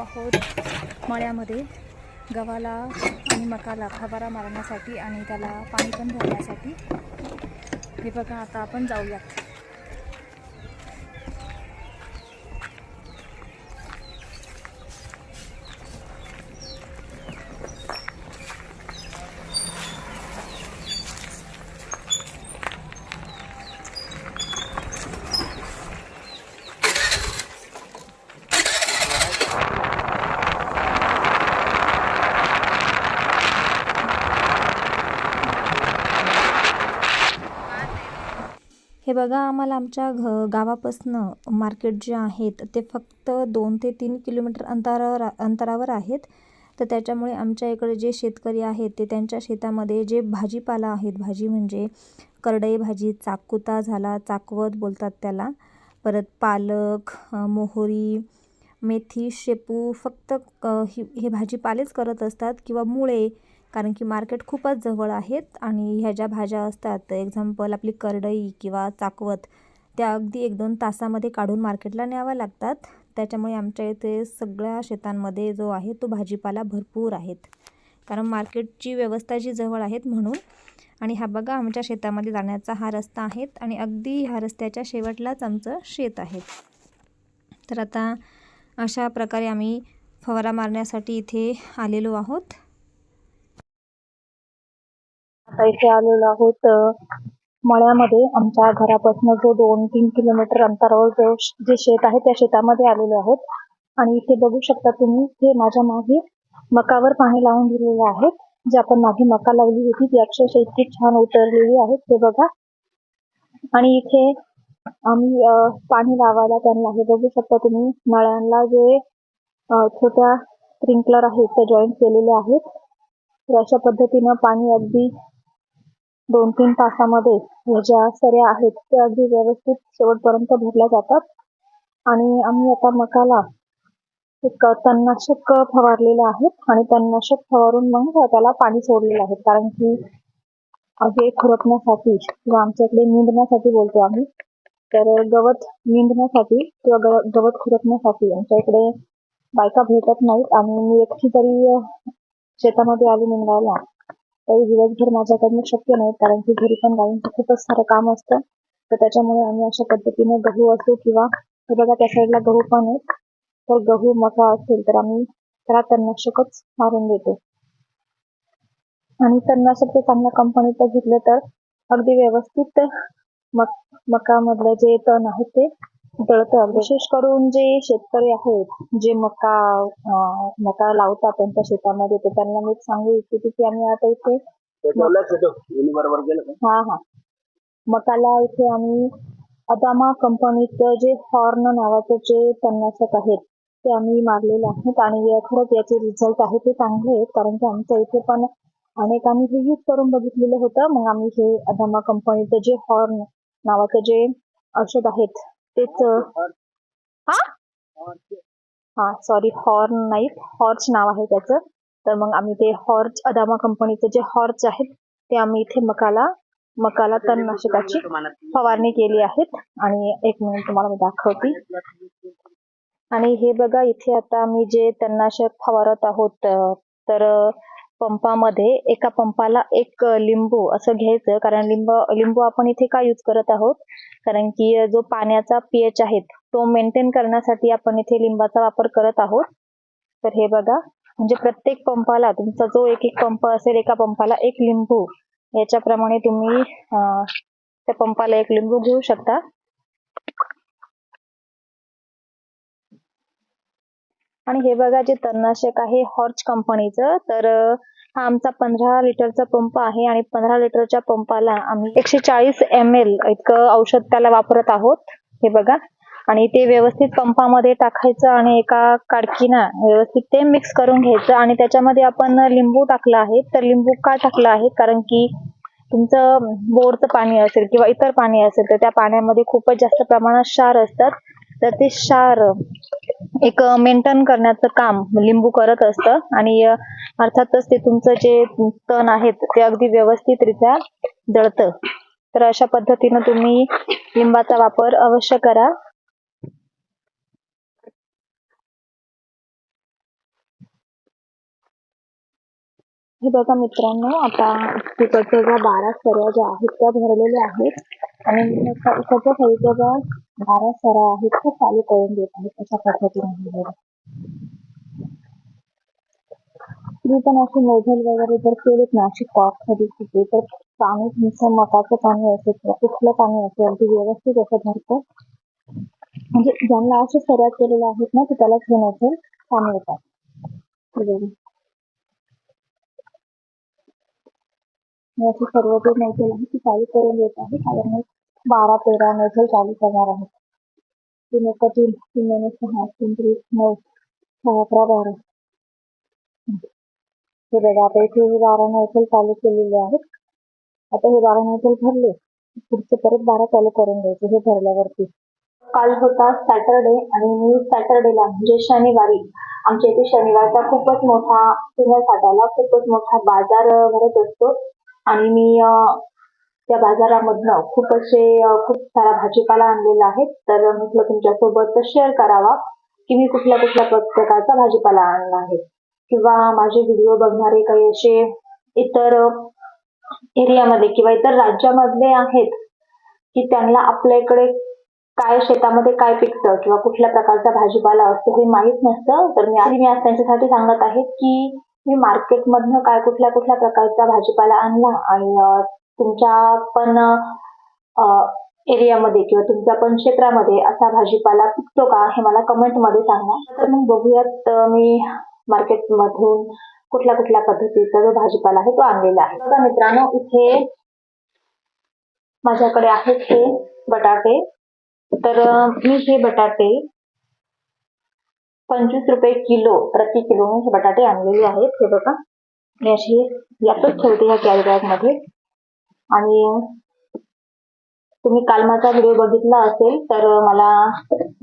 आहोत मळ्यामध्ये. गव्हाला आणि मकाला फवारा मारण्यासाठी आणि त्याला पाणी पण भरण्यासाठी. हे बघा आता आपण जाऊयात. हे बघा आम्हाला आमच्या घ गावापासनं मार्केट जे आहेत ते फक्त दोन ते तीन किलोमीटर अंतरावर अंतरावर आहेत. तर त्याच्यामुळे आमच्या इकडे जे शेतकरी आहेत ते त्यांच्या शेतामध्ये जे भाजीपाला आहेत भाजी म्हणजे करडई भाजी चाकुता झाला चाकवत बोलतात त्याला. परत पालक मोहरी मेथी शेपू फक्त ही हे भाजीपालेच करत असतात किंवा मुळे. कारण की मार्केट खूपच जवळ आहेत आणि ह्या ज्या भाज्या असतात एक्झाम्पल आपली करडई किंवा चाकवत त्या अगदी एक दोन तासामध्ये काढून मार्केटला न्याव्या लागतात. त्याच्यामुळे आमच्या इथे सगळ्या शेतांमध्ये जो आहे तो भाजीपाला भरपूर आहेत. कारण मार्केटची व्यवस्था जी जवळ आहेत म्हणून. आणि हा बघा आमच्या शेतामध्ये जाण्याचा हा रस्ता आहे आणि अगदी ह्या रस्त्याच्या शेवटलाच आमचं शेत आहे. तर आता अशा प्रकारे आम्ही फवारा मारण्यासाठी इथे आलेलो आहोत. इथे आलेलो आहोत. मळ्यामध्ये आमच्या घरापासून जो दोन तीन किलोमीटर अंतरावर जो जे शेत आहे त्या शेतामध्ये आलेलो आहोत. आणि इथे बघू शकता तुम्ही हे माझ्या मागे मकावर पाणी लावून दिलेले आहेत जे आपण मागे मका लावली होती ती अक्षरशः इतकी छान उतरलेली आहे. ते बघा. आणि इथे आम्ही पाणी लावायला त्यांना हे बघू शकता तुम्ही नळ्यांना जे छोट्या स्प्रिंकलर आहेत ते जॉईंट केलेले आहेत. तर अशा पद्धतीनं पाणी अगदी दोन तीन तासामध्ये ज्या सऱ्या आहेत त्या अगदी व्यवस्थित शेवटपर्यंत भरल्या जातात. आणि आम्ही आता मकाला एक तणनाशक फवारलेलं आहे आणि तणनाशक फवारून मग त्याला पाणी सोडलेलं आहे. कारण की हे खुरपण्यासाठी किंवा आमच्या इकडे निंदण्यासाठी बोलतो आम्ही. तर गवत निंदण्यासाठी किंवा गवत खुरपण्यासाठी आमच्या इकडे बायका भेटत नाहीत आणि मी एकटी तरी शेतामध्ये आली निंदायला. तरी दिवसभर माझ्याकडनं शक्य नाही कारण की घरी पण गाईंचं खूपच सारं काम असतं. तर त्याच्यामुळे आम्ही अशा पद्धतीने गहू असो किंवा बघा त्या साईडला गहू पण आहेत. तर गहू मका असेल तर आम्ही त्याला तणनाशकच मारून देतो. आणि तणनाशक ते चांगल्या कंपनीचं घेतलं तर अगदी व्यवस्थित मक मकामधलं जे तण आहे ते जळतं विशेष करून जे शेतकरी आहेत जे मका अं, मका लावतात त्यांच्या शेतामध्ये तर त्यांना मी एक सांगू इच्छिते की आम्ही आता इथे बरोबर गेलं का? हा हा. मकाला इथे आम्ही अदामा कंपनीचं जे हॉर्न नावाचं जे तणनाशक आहेत ते आम्ही मारलेले आहेत आणि खरंच याचे रिझल्ट आहे ते चांगले आहेत कारण की आमच्या इथे पण अनेकांनी हे यूज करून बघितलेलं होतं. मग आम्ही हे अदामा कंपनीचं जे हॉर्न नावाचं जे औषध आहेत तेच हा हा सॉरी हॉर्न नाही. हॉर्च नाव आहे त्याचं. तर मग आम्ही ते हॉर्च अदामा कंपनीचं जे हॉर्च आहेत ते आम्ही इथे मकाला मकाला तणनाशकाची फवारणी केली आहेत. आणि एक मिनिट तुम्हाला मी दाखवते. आणि हे बघा इथे आता आम्ही जे तणनाशक फवारत आहोत तर पंपामध्ये एका पंपाला एक लिंबू असं घ्यायचं. कारण लिंब लिंबू आपण इथे का यूज करत आहोत? कारण की जो पाण्याचा पीएच आहे तो मेंटेन करण्यासाठी आपण इथे लिंबाचा वापर करत आहोत. तर हे बघा. म्हणजे प्रत्येक पंपाला तुमचा जो एक एक पंप असेल एका पंपाला एक लिंबू. याच्याप्रमाणे तुम्ही त्या पंपाला एक लिंबू घेऊ शकता. आणि हे बघा जे तणनाशक आहे हॉर्च कंपनीचं तर हा आमचा पंधरा लिटरचा पंप आहे आणि पंधरा लिटरच्या पंपाला आम्ही एकशे चाळीस एम एल इतकं औषध त्याला वापरत आहोत. हे बघा. आणि ते व्यवस्थित पंपामध्ये टाकायचं आणि एका काडकीना व्यवस्थित ते मिक्स करून घ्यायचं आणि त्याच्यामध्ये आपण लिंबू टाकला आहे. तर लिंबू का टाकला आहे? कारण की तुमचं बोरचं पाणी असेल किंवा इतर पाणी असेल तर त्या पाण्यामध्ये खूपच जास्त प्रमाणात क्षार असतात. तर ते क्षार एक मेंटेन करण्याचं काम लिंबू करत असतं. आणि अर्थातच ते तुमचं जे तण आहेत ते अगदी व्यवस्थितरित्या जळतं तर अशा पद्धतीनं तुम्ही लिंबाचा वापर अवश्य करा. हे बघा मित्रांनो आता तिकडच्या ज्या बारा सऱ्या ज्या आहेत त्या भरलेल्या आहेत. आणि इकडच्या इकडच्या साईडच्या ज्या बारा सऱ्या आहेत त्या चालू करून देत आहेत अशा पद्धतीने हे तुम्ही पण अशी मोझल वगैरे जर केलीत ना अशी कॉकमध्ये कुठे तर पाणी तुमचं मकाचं पाणी असेल किंवा कुठलं पाणी असेल ते व्यवस्थित असं भरतं. म्हणजे ज्यांना अशा सऱ्या केलेल्या आहेत ना ते त्यालाच हे नसेल पाणी येतात हे बघा. मी अशी सर्व जे नोझल आहे ती चालू करून देत आहे. कारण मी बारा तेरा नोझल चालू करणार आहे. तीन एक तीन तीन महिने सहा तीन त्रिक नऊ सहा अकरा बारा. हे बघा आता इथे हे बारा नोझल चालू केलेले आहेत आता हे बारा नोझल भरले पुढचे परत बारा चालू करून द्यायचे हे भरल्यावरती. काल होता सॅटरडे आणि मी सॅटरडेला म्हणजे शनिवारी आमच्या इथे शनिवारचा खूपच मोठा सिनियर फाट्याला खूपच मोठा बाजार भरत असतो. आणि मी त्या बाजारामधनं खूप असे खूप सारा भाजीपाला आणलेला आहे तर म्हटलं तुमच्यासोबत शेअर करावा की मी कुठल्या कुठल्या प्रकारचा भाजीपाला आणला आहे. किंवा माझे व्हिडिओ बघणारे काही असे इतर एरियामध्ये किंवा इतर राज्यामधले आहेत की त्यांना आपल्या इकडे काय शेतामध्ये काय पिकतं किंवा कुठल्या प्रकारचा भाजीपाला असतो हे माहीत नसतं. तर मी आधी मी आज त्यांच्यासाठी सांगत आहे की तुम्ही मार्केटमधनं काय कुठल्या कुठल्या प्रकारचा भाजीपाला आणला आणि अं, तुमच्या पण एरियामध्ये किंवा तुमच्या पण क्षेत्रामध्ये असा भाजीपाला पिकतो का हे मला कमेंटमध्ये सांगा. तर मग बघूयात अं, मी मार्केटमधून कुठल्या कुठल्या पद्धतीचा जो भाजीपाला आहे तो आणलेला आहे. बघा मित्रांनो इथे माझ्याकडे आहेत हे बटाटे. तर अं, मी हे बटाटे पंचवीस रुपये किलो प्रति किलो मी बटाटे आणलेले आहेत. हे बघा. मी अशी यातच ठेवते ह्या कॅरी बॅगमध्ये. आणि तुम्ही काल माझा व्हिडिओ बघितला असेल तर मला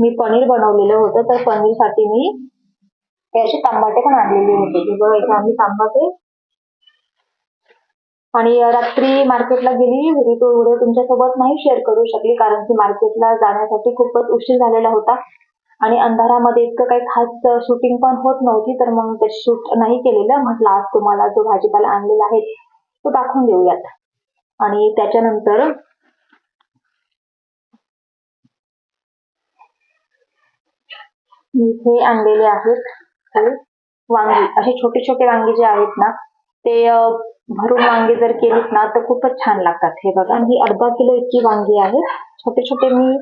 मी पनीर बनवलेलं होतं तर पनीरसाठी मी हे असे तांबाटे पण आणलेले होते. हे बघा इथे आम्ही तांबाटे. आणि रात्री मार्केटला गेली होती तो व्हिडिओ तुमच्यासोबत नाही शेअर करू शकली कारण की मार्केटला जाण्यासाठी खूपच उशीर झालेला होता. आणि अंधारामध्ये इतकं काही खास शूटिंग पण होत नव्हती तर मग ते शूट नाही केलेलं. म्हटलं आज तुम्हाला जो भाजीपाला आणलेला आहे तो दाखवून देऊयात. आणि त्याच्यानंतर मी इथे आणलेले आहेत वांगी. असे छोटे छोटे वांगे जे आहेत ना ते भरून वांगे जर केलीत ना तर खूपच छान लागतात. हे बघा. आणि ही अर्धा किलो इतकी वांगी आहे. छोटे छोटे मी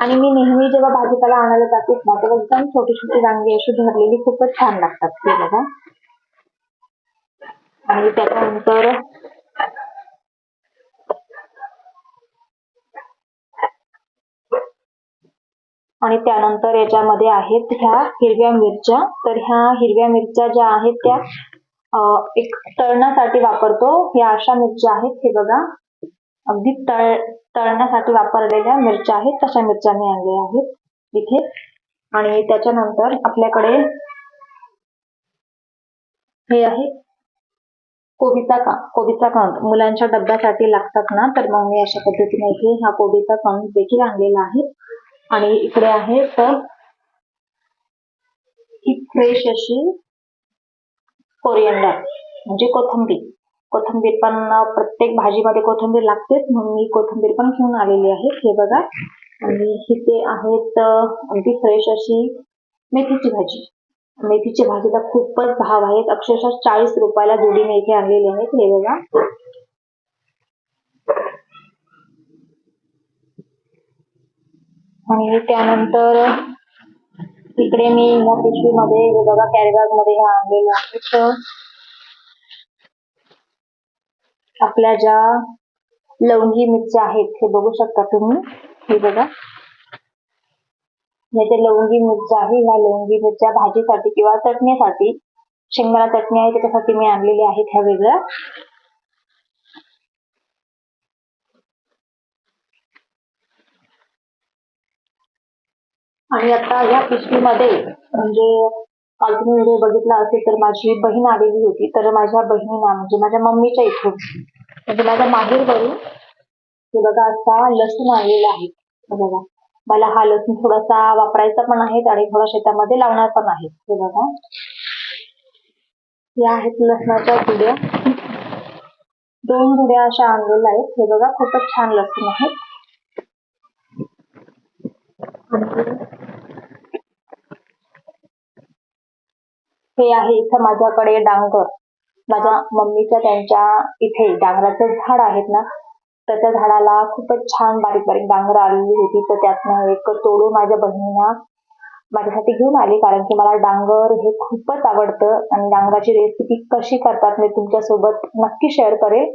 आणि मी नेहमी जेव्हा भाजीपाला आणायला जाते ना तेव्हा एकदम छोटी छोटी रांगी अशी भरलेली खूपच छान लागतात हे बघा. आणि त्याच्यानंतर आणि त्यानंतर याच्यामध्ये आहेत ह्या हिरव्या मिरच्या. तर ह्या हिरव्या मिरच्या ज्या आहेत त्या एक तळणासाठी वापरतो. ह्या अशा मिरच्या आहेत हे बघा. अगदी तळ तळण्यासाठी वापरलेल्या मिरच्या आहेत. तशा मिरच्या मी आणल्या आहेत इथे. आणि त्याच्यानंतर आपल्याकडे हे आहे. कोबीचा का कोबीचा कंद. मुलांच्या डब्यासाठी लागतात ना तर मग मी अशा पद्धतीने इथे हा कोबीचा कंद देखील आणलेला आहे. आणि इकडे आहे तर ही फ्रेश अशी कोरिएंडर म्हणजे कोथिंबीर. कोथिंबीर पण प्रत्येक भाजीमध्ये कोथिंबीर लागतेच म्हणून मी कोथिंबीर पण घेऊन आलेली आहे. हे बघा. आणि इथे आहेत अगदी फ्रेश अशी मेथीची भाजी. मेथीची भाजीला खूपच भाव आहेत. अक्षरशः चाळीस रुपयाला जुडी मेथी आणलेली आहेत. हे बघा. आणि त्यानंतर इकडे मी ह्या पिशवीमध्ये बघा कॅरीबॅगमध्ये आणलेलं आहे. आपल्या ज्या लवंगी मिरच्या आहेत हे बघू शकता तुम्ही. हे बघा. ह्या लवंगी मिरच्या आहे ह्या लवंगी मिरच्या भाजीसाठी किंवा चटणीसाठी शेंगदाणा चटणी आहे त्याच्यासाठी मी आणलेल्या आहेत ह्या वेगळ्या. आणि आता ह्या पिशवीमध्ये म्हणजे काल तुम्ही व्हिडिओ बघितला असेल तर माझी बहीण आलेली होती. तर माझ्या बहिणीला म्हणजे माझ्या मम्मीच्या इथून म्हणजे माझ्या माहेरवरून हे बघा असा लसूण आणलेला आहे. बघा मला हा लसूण थोडासा वापरायचा पण आहे आणि थोडा शेतामध्ये लावणार पण आहे. हे बघा. या आहेत लसणाच्या गुड्या. दोन गुड्या अशा आणलेल्या आहेत. हे बघा खूपच छान लसूण आहेत. हे आहे इथं माझ्याकडे डांगर. माझ्या मम्मीच्या त्यांच्या इथे डांगराचं झाड आहेत ना तर त्या झाडाला खूपच छान बारीक बारीक डांगर आलेली होती. तर त्यातनं एक तोडून माझ्या बहिणीला माझ्यासाठी घेऊन आली कारण की मला डांगर हे खूपच आवडतं आणि डांगराची रेसिपी कशी करतात मी तुमच्यासोबत नक्की शेअर करेल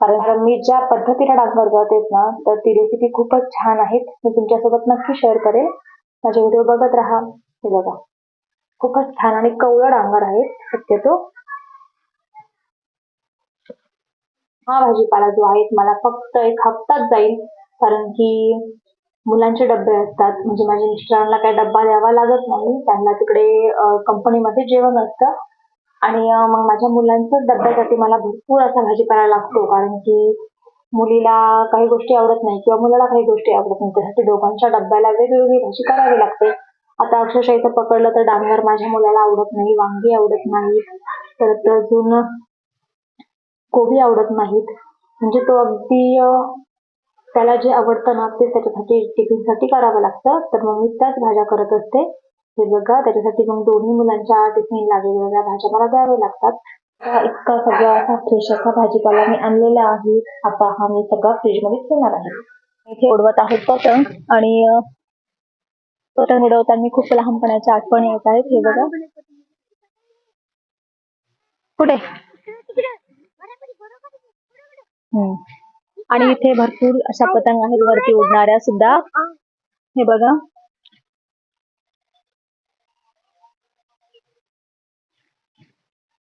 कारण मी ज्या पद्धतीने डांगर करते ना तर ती रेसिपी खूपच छान आहे मी तुमच्यासोबत नक्की शेअर करेल माझे व्हिडिओ बघत राहा. हे बघा. खूपच छान आणि कवळं डांगर आहे. शक्यतो हा भाजीपाला जो आहे मला फक्त एक हप्ताच जाईल. कारण की मुलांचे डबे असतात. म्हणजे माझ्या मिस्टरांना काही डब्बा द्यावा लागत नाही. त्यांना तिकडे कंपनीमध्ये जेवण असतं. आणि मग माझ्या मुलांच्याच डब्यासाठी मला भरपूर असा भाजीपाला लागतो. कारण की मुलीला काही गोष्टी आवडत नाही किंवा मुलाला काही गोष्टी आवडत नाही. त्यासाठी दोघांच्या डब्याला वेगवेगळी भाजी करावी लागते. आता अक्षरशः इथं पकडलं तर डांगर माझ्या मुलाला आवडत नाही वांगी आवडत नाही परत अजून कोबी आवडत नाहीत. म्हणजे तो अगदी त्याला जे आवडतं ना ते त्याच्यासाठी टिफिनसाठी करावं लागतं. तर मग मी त्याच भाज्या करत असते. हे बघा त्याच्यासाठी मग दोन्ही मुलांच्या टिफिनला वेगवेगळ्या भाज्या मला द्याव्या लागतात. इतका सगळा असा फ्रेश असा भाजीपाला मी आणलेला आहे. आता हा मी सगळा फ्रीजमध्ये ठेवणार आहे. इथे उडवत आहोत पतंग आणि पतंग उडवताना खूप लहानपणाच्या आठवणी येत आहेत. हे बघा. कुठे? आणि इथे भरपूर अशा पतंग आहेत. वरती उडणाऱ्या सुद्धा. हे बघा.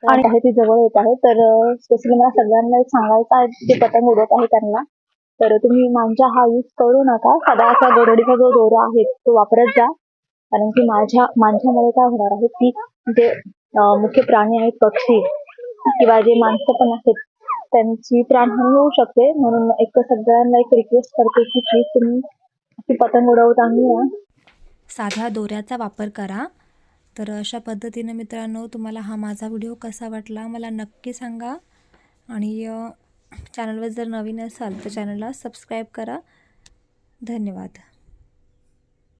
आणि आहे ती जवळ येत आहे. तर स्पेशली मला सगळ्यांना एक सांगायचं आहे जे पतंग उडवत आहे त्यांना. तर तुम्ही मांजा हा यूज करू नका. साधा असा गोरडीचा जो दोरा आहे तो वापरत जा. कारण की माझ्या मांझ्यामध्ये काय होणार आहे की जे मुख्य प्राणी आहेत पक्षी किंवा जे माणसं पण आहेत त्यांची प्राणहानी होऊ शकते. म्हणून एक सगळ्यांना एक रिक्वेस्ट करते की प्लीज तुम्ही पतंग पतंग उडवताना साध्या दोऱ्याचा वापर करा. तर अशा पद्धतीनं मित्रांनो तुम्हाला हा माझा व्हिडिओ कसा वाटला मला नक्की सांगा. आणि चॅनलवर जर नवीन असाल तर चॅनलला सबस्क्राईब करा. धन्यवाद.